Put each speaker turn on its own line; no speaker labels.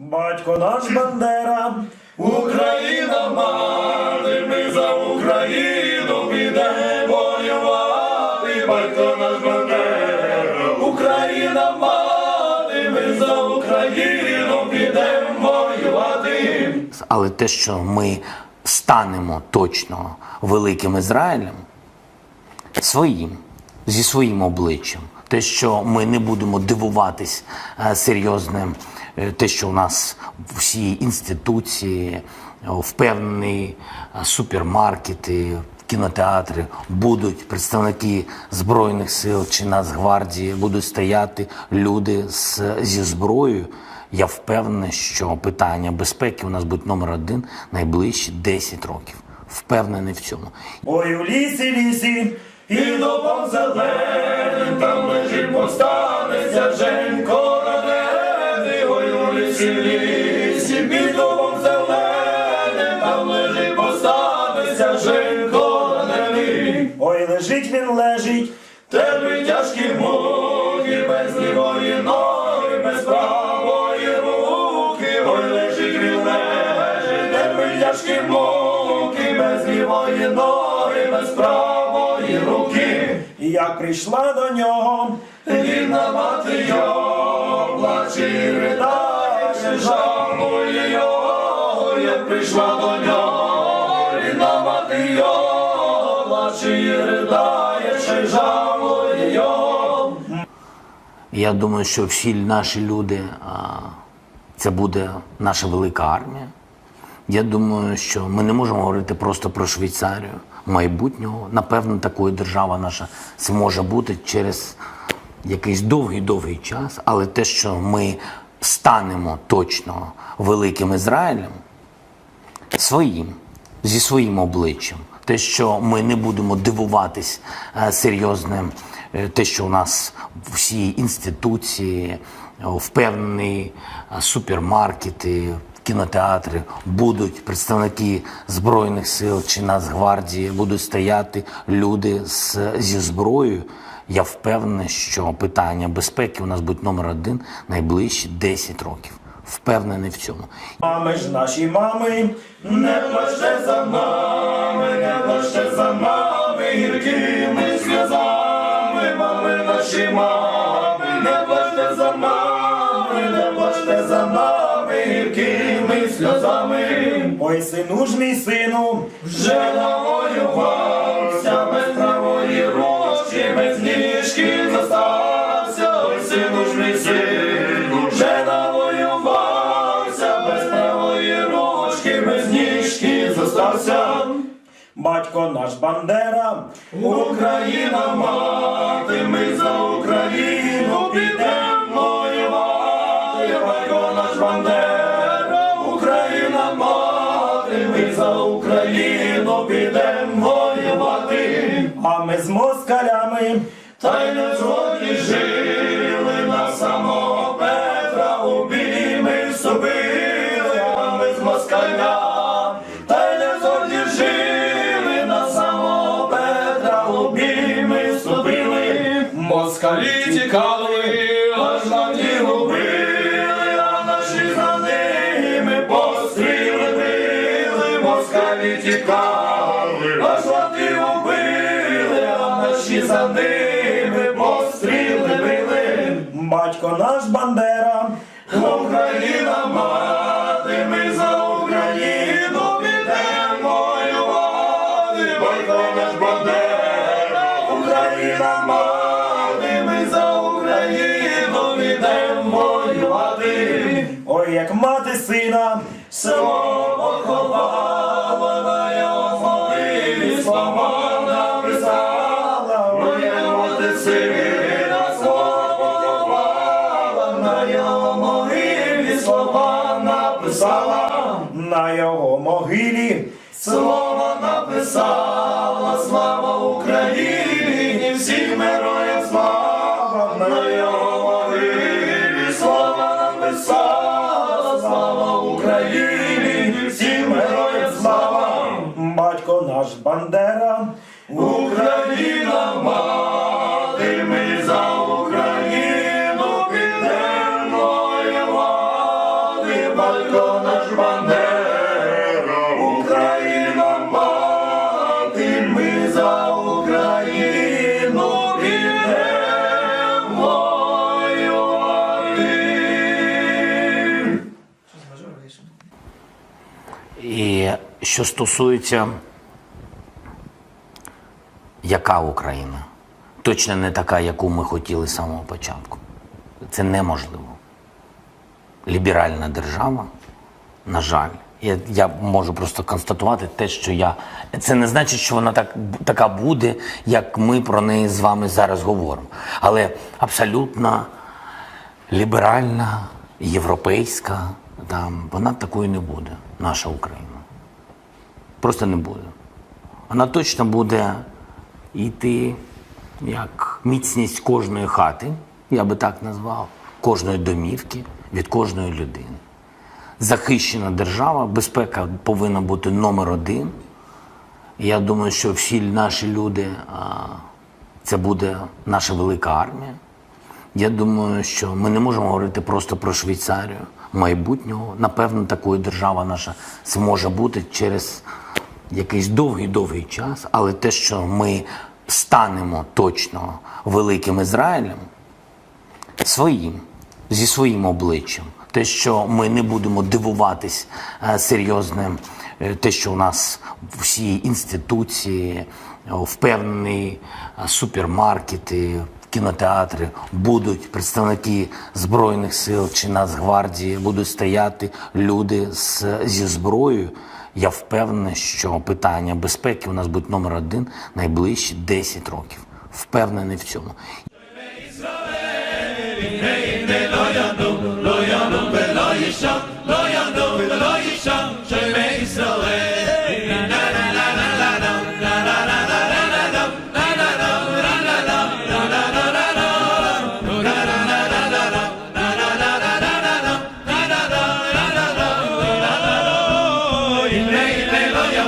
Батько наш Бандера,
Україна мати, ми за Україну підемо воювати, батько наш Бандера. Україна мати, ми за Україну підемо воювати.
Але те, що ми станемо точно великим Ізраїлем, своїм, зі своїм обличчям, те, що ми не будемо дивуватись е, серйозним, те, що у нас всі інституції, е, впевнені е, супермаркети, кінотеатри будуть представники збройних сил чи Нацгвардії, будуть стояти люди з, зі зброєю. Я впевнений, що питання безпеки у нас буде номер один найближчі 10 років. Впевнений в цьому.
ой у лісі, лісі,
І допом зеленим там лежить повстанеться Женько під дубом зеленим там лежить Женько ранений.
ой лежить він лежить,
Тебе тяжкі муки, без лівої ноги, без правої руки, ой лежить він лежить, тебе тяжкі муки, без лівої ноги, без правої руки.
і як прийшла до нього,
Рідна мати його, плаче і ридає, жалує його, як прийшла до нього, рідна мати його, плаче і ридає, ще його.
Я думаю, що всі наші люди це буде наша велика армія. Я думаю, що ми не можемо говорити просто про Швейцарію майбутнього. Напевно, такою держава наша зможе бути через якийсь довгий-довгий час. Але те, що ми станемо точно великим Ізраїлем, своїм, зі своїм обличчям. Те, що ми не будемо дивуватись е, серйозним, е, те, що у нас всі інституції, е, впевнені супермаркети, кінотеатри будуть представники збройних сил чи Нацгвардії, будуть стояти люди з, зі зброєю. Я впевнений, що питання безпеки у нас буде номер один найближчі 10 років. Впевнений в цьому.
мами ж наші мами,
Не плачте за нами, не плачте за нами, гіркими сльозами, мами наші мами, не плачте за нами, не плачте за нами, гіркими сльозами.
ой сину ж мій сину,
Вже навоювався
батько наш Бандера,
Україна мати, ми за Україну підемо воювати, батько наш Бандера, Україна мати, ми за Україну підемо воювати,
а ми з москалями,
та й не згодні тікали, аж на ті губили, а наші за ними постріли били, москалі тікали, аж на ті губили, а наші за ними постріли били.
батько наш Бандера,
підемо
ой як мати сина,
Село поховала на його могилі, слова написала, моя мати сина, село поховала, на його могилі, слова написала,
на його могилі,
слова написала, слава Україні, всім героям слава.
батько наш Бандера,
Україна мати, ми за Україну підемо воювати,
що стосується яка Україна? Точно не така, яку ми хотіли з самого початку. Це неможливо. Ліберальна держава, на жаль, я, я можу просто констатувати те, що я. Це не значить, що вона так, така буде, як ми про неї з вами зараз говоримо. Але абсолютно ліберальна, європейська, там, вона такою не буде, наша Україна. Просто не буде. Вона точно буде йти як міцність кожної хати, я би так назвав, кожної домівки від кожної людини. Захищена держава, безпека повинна бути номер один. Я думаю, що всі наші люди це буде наша велика армія. Я думаю, що ми не можемо говорити просто про Швейцарію майбутнього. Напевно, такою держава наша зможе бути через якийсь довгий-довгий час, але те, що ми станемо точно великим Ізраїлем, своїм, зі своїм обличчям. Те, що ми не будемо дивуватись е, серйозним, е, те, що у нас всі інституції, е, впевнені супермаркети, кінотеатри будуть представники Збройних сил чи Нацгвардії, будуть стояти люди з, зі зброєю. Я впевнений, що питання безпеки у нас буде номер один найближчі 10 років. Впевнений в цьому.
לא